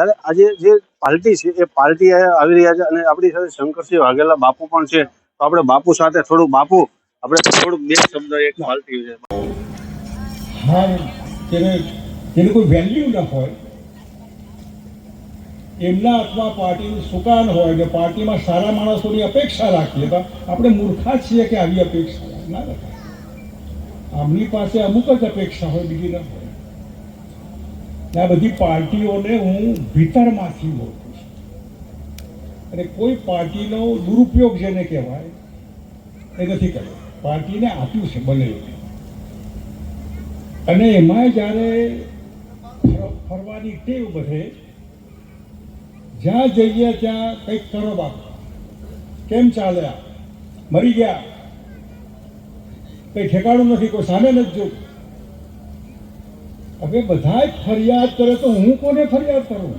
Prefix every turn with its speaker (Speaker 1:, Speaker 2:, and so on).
Speaker 1: ત્યારે આજે જે પાર્ટી છે, એ પાર્ટી આવી રહ્યા છે અને આપણી સાથે શંકરસિંહ વાઘેલા બાપુ પણ છે. તો આપણે બાપુ સાથે થોડું બાપુ, આપણે થોડુંક બે શબ્દ એક પાર્ટી છે
Speaker 2: તેને કોઈ વેલ્યુ ન હોય. એમના હાથમાં પાર્ટીનું સુકાન હોય ને પાર્ટીમાં સારા માણસોની અપેક્ષા રાખીએ તો આપણે મૂર્ખા છીએ કે આવી અપેક્ષા. ના રખાય આમની પાસે અમુક જ અપેક્ષા હોય, બીજી ના હોય. આ બધી પાર્ટીઓને હું ભીતરમાંથી ઓળખું છું. અને કોઈ પાર્ટીનો દુરુપયોગ જેને કહેવાય, એ નથી કર્યો. પાર્ટીને આપ્યું છે, બને અને એમાં જ્યારે ફરવાની ટેવ બધે જ્યાં જઈએ ત્યાં કંઈક કરો બાપુ. કેમ ચાલ્યા? મરી ગયા? કંઈ ઠેકાણું નથી, કોઈ સામે નથી જોતું હવે બધા ફરિયાદ કરે તો હું કોને ફરિયાદ કરું?